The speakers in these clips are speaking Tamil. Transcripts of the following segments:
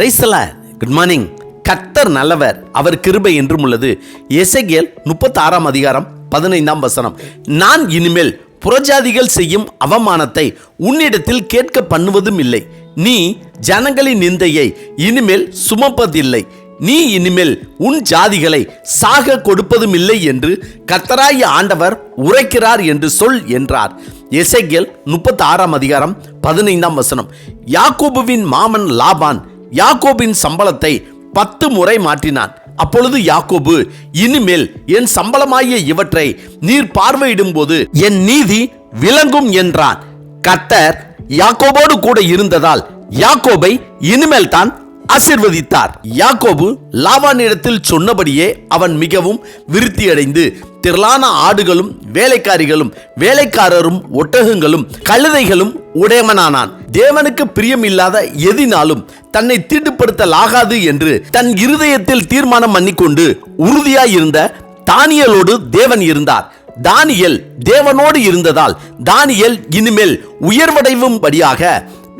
பிரைசல குட் மார்னிங் கத்தர் நல்லவர். அவர் கிருபை என்றும் உள்ளது. எசேக்கியேல் முப்பத்தாறாம் அதிகாரம் பதினைந்தாம் வசனம். நான் இனிமேல் புறஜாதிகள் செய்யும் அவமானத்தை உன்னிடத்தில் கேட்க பண்ணுவதும் இல்லை. நீ ஜனங்களின் நிந்தையை இனிமேல் சுமப்பதில்லை. நீ இனிமேல் உன் ஜாதிகளை சாக கொடுப்பதும் இல்லை என்று கத்தராய ஆண்டவர் உரைக்கிறார் என்று சொல் என்றார். எசேக்கியேல் முப்பத்தி ஆறாம் அதிகாரம் பதினைந்தாம் வசனம். யாக்கூபுவின் மாமன் லாபான் யாக்கோபின் சம்பளத்தை பத்து முறை மாற்றினான். அப்பொழுது யாக்கோபு இனிமேல் என் சம்பளமாகிய இவற்றை நீர் பார்வையிடும் போது என் நீதி விளங்கும் என்றான். கத்தர் யாக்கோபோடு கூட இருந்ததால் யாக்கோபை இனிமேல் தான் ஆசிர்வதித்தார். யாக்கோபு லாபானிடத்தில் சொன்னபடியே அவன் மிகவும் விருத்தியடைந்து திரளான ஆடுகளும் வேலைக்காரிகளும் வேலைக்காரரும் ஒட்டகங்களும் கழுதைகளும் உடையவனானான். தேவனுக்கு பிரியமில்லாத எதினாலும் தன்னை தீட்டுப்படுத்தலாகாது என்று தன் இருதயத்தில் தீர்மானம் பண்ணிக்கொண்டு உறுதியாயிருந்த தானியலோடு தேவன் இருந்தார். தானியல் தேவனோடு இருந்ததால் தானியல் இனிமேல் உயர்வடைவும்படியாக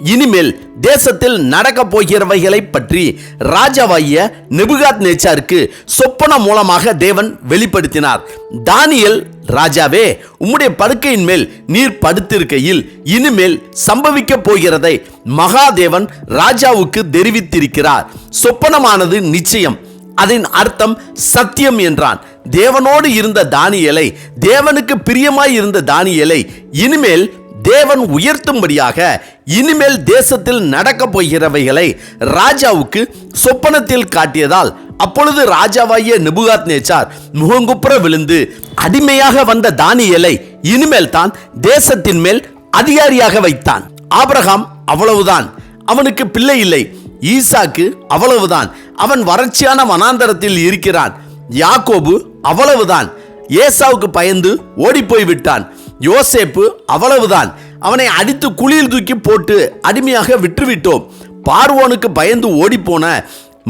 இனிமேல் தேசத்தில் நடக்கப் போகிறவைகளை பற்றி ராஜாவாகிய நெபுகாத் நேச்சாருக்கு சொப்பன மூலமாக தேவன் வெளிப்படுத்தினார். தானியல் ராஜாவே உம்முடைய படுக்கையின் மேல் நீர் படுத்திருக்கையில் இனிமேல் சம்பவிக்க போகிறதை மகாதேவன் ராஜாவுக்கு தெரிவித்திருக்கிறார். சொப்பனமானது நிச்சயம். அதன் அர்த்தம் சத்தியம் என்றான். தேவனோடு இருந்த தானியலை தேவனுக்கு பிரியமாய் இருந்த தானியலை இனிமேல் தேவன் உயர்த்தும்படியாக இனிமேல் தேசத்தில் நடக்கப் போகிறவைகளை ராஜாவுக்கு சொப்பனத்தில் காட்டியதால் அப்பொழுது ராஜாவாகிய நெபுகாத் நேச்சார் முகங்குப்புற விழுந்து அடிமையாக வந்த தானியலை இனிமேல் தான் தேசத்தின் மேல் அதிகாரியாக வைத்தான். ஆபிரகாம் அவ்வளவுதான். அவனுக்கு பிள்ளை இல்லை. ஈசாக்கு அவ்வளவுதான். அவன் வறட்சியான வனாந்தரத்தில் இருக்கிறான். யாக்கோபு அவ்வளவுதான். ஏசாவுக்கு பயந்து ஓடிப்போய் விட்டான் யோசேப்பு அவ்வளவுதான். அவனை அடித்து குளியில் தூக்கி போட்டு அடிமையாக விட்டுவிட்டோம் பார்வோனுக்கு பயந்து ஓடிப்போன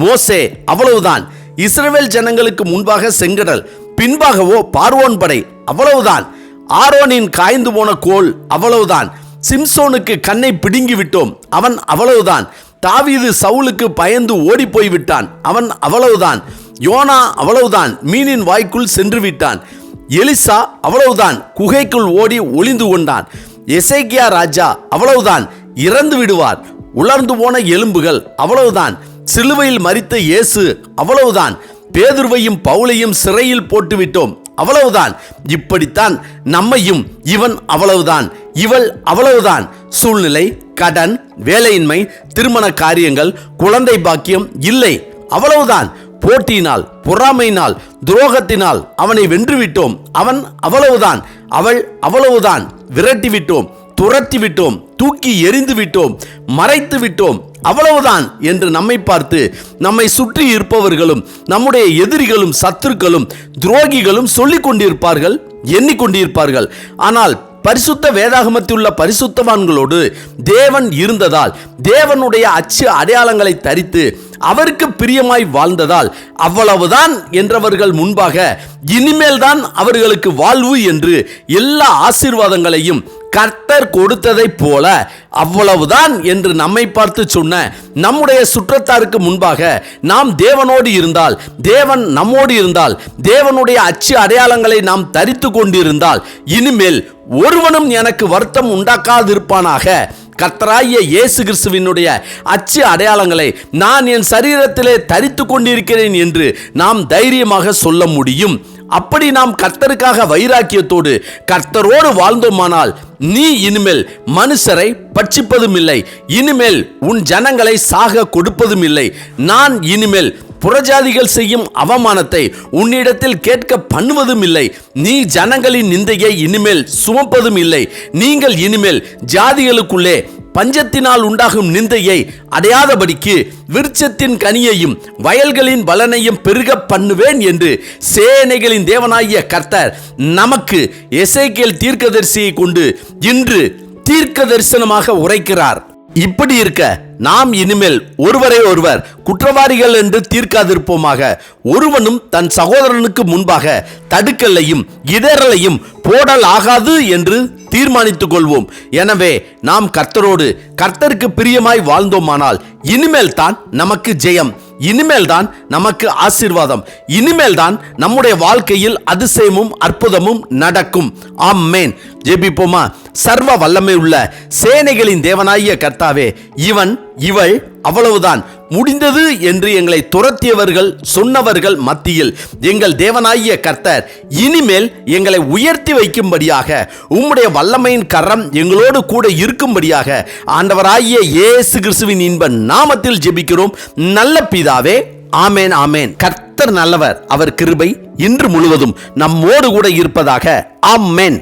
மோசே அவ்வளவுதான். இஸ்ரேல் ஜனங்களுக்கு முன்பாக செங்கடல் பின்பாகவோ பார்வோன் படை அவ்வளவுதான். ஆரோனின் காய்ந்து போன கோல் அவ்வளவுதான். சிம்சோனுக்கு கண்ணை பிடுங்கி விட்டோம் அவன் அவ்வளவுதான். தாவீது சவுலுக்கு பயந்து ஓடி போய்விட்டான் அவன் அவ்வளவுதான். யோனா அவ்வளவுதான் மீனின் வாய்க்குள் சென்று விட்டான் எலிசா அவ்வளவுதான் குகைக்குள் ஓடி ஒளிந்து கொண்டான். எசேக்கியா ராஜா அவ்வளவுதான் இறந்து விடுவார். உலர்ந்து போன எலும்புகள் அவ்வளவுதான் சிலுவையில் மறித்த இயேசு அவ்வளவுதான் பேதுருவையும் பவுலையும் சிறையில் போட்டுவிட்டோம். அவ்வளவுதான் இப்படித்தான் நம்மையும் இவன் அவ்வளவுதான் இவள் அவ்வளவுதான் சூழ்நிலை கடன் வேலையின்மை திருமண காரியங்கள் குழந்தை பாக்கியம் இல்லை. அவ்வளவுதான் போட்டியினால் பொறாமையினால் துரோகத்தினால் அவனை வென்றுவிட்டோம். அவன் அவ்வளவுதான். அவள் அவ்வளவுதான். விரட்டி விட்டோம் துரத்தி விட்டோம் தூக்கி எறிந்து விட்டோம் மறைத்து விட்டோம் அவ்வளவுதான் என்று நம்மை பார்த்து நம்மை சுற்றி இருப்பவர்களும் நம்முடைய எதிரிகளும் சத்துருக்களும் துரோகிகளும் சொல்லிக் கொண்டிருப்பார்கள் எண்ணிக்கொண்டிருப்பார்கள். ஆனால் பரிசுத்த வேதாகமத்தில் உள்ள பரிசுத்தவான்களோடு தேவன் இருந்ததால் தேவனுடைய அச்சு அடையாளங்களை தரித்து அவருக்கு பிரியமாய் வாழ்ந்ததால் அவ்வளவுதான் என்றவர்கள் முன்பாக இனிமேல் தான் அவர்களுக்கு வாழ்வு என்று எல்லா ஆசீர்வாதங்களையும் கர்த்தர் கொடுத்ததைப் போல அவ்வளவுதான் என்று நம்மை பார்த்து சொன்ன நம்முடைய சுற்றத்தாருக்கு முன்பாக நாம் தேவனோடு இருந்தால் தேவன் நம்மோடு இருந்தால் தேவனுடைய அச்சு அடையாளங்களை நாம் தரித்து கொண்டிருந்தால் இனிமேல் ஒருவனும் எனக்கு வருத்தம் உண்டாக்காதிருப்பானாக. கர்த்தராகிய இயேசு கிறிஸ்துவினுடைய அச்சு அடையாளங்களை நான் என் சரீரத்திலே தரித்து கொண்டிருக்கிறேன் என்று நாம் தைரியமாக சொல்ல முடியும். அப்படி நாம் கர்த்தருக்காக வைராக்கியத்தோடு கர்த்தரோடு வாழ்ந்தோமானால் நீ இனிமேல் மனுஷரை பட்சிப்பதும் இல்லை இனிமேல் உன் ஜனங்களை சாக கொடுப்பதும் இல்லை நான் இனிமேல் புறஜாதிகள் செய்யும் அவமானத்தை உன்னிடத்தில் கேட்க பண்ணுவதும் இல்லை. நீ ஜனங்களின் நிந்தையை இனிமேல் சுமப்பதும் இல்லை. நீங்கள் இனிமேல் ஜாதிகளுக்குள்ளே பஞ்சத்தினால் உண்டாகும் நிந்தையை அடையாதபடிக்கு விருட்சத்தின் கனியையும் வயல்களின் பலனையும் பெருக பண்ணுவேன் என்று சேனைகளின் தேவனாகிய கர்த்தர் நமக்கு எசைக்கேல் தீர்க்கதரிசியை கொண்டு இன்று தீர்க்க தரிசனமாக உரைக்கிறார். இப்படி இருக்க நாம் இனிமேல் ஒருவரை ஒருவர் குற்றவாளிகள் என்று தீர்க்காதிருப்போமாக. ஒருவனும் தன் சகோதரனுக்கு முன்பாக தடுக்கல்லையும் இடரலையும் போடல் ஆகாது என்று தீர்மானித்துக் கொள்வோம். எனவே நாம் கர்த்தரோடு கர்த்தருக்கு பிரியமாய் வாழ்ந்தோமானால் இனிமேல் தான் நமக்கு ஜெயம். இனிமேல் தான் நமக்கு ஆசீர்வாதம். இனிமேல் தான் நம்முடைய வாழ்க்கையில் அதிசயமும் அற்புதமும் நடக்கும். ஆமென். ஜெபிப்போமா? சர்வ வல்லமை உள்ள சேனைகளின் தேவனாகிய கர்த்தாவே இவன் இவள் அவ்வளவுதான். முடிந்தது என்று எங்களை துரத்தியவர்கள் சொன்னவர்கள் மத்தியில் எங்கள் தேவனாகிய கர்த்தர் இனிமேல் எங்களை உயர்த்தி வைக்கும்படியாக உம்முடைய வல்லமையின் கரம் எங்களோடு கூட இருக்கும்படியாக ஆண்டவராகிய இயேசு கிறிஸ்துவின் இன்ப நாமத்தில் ஜெபிக்கிறோம். நல்ல பிதாவே ஆமேன் ஆமேன். கர்த்தர் நல்லவர் அவர் கிருபை இன்று முழுவதும் நம்மோடு கூட இருப்பதாக ஆமேன்.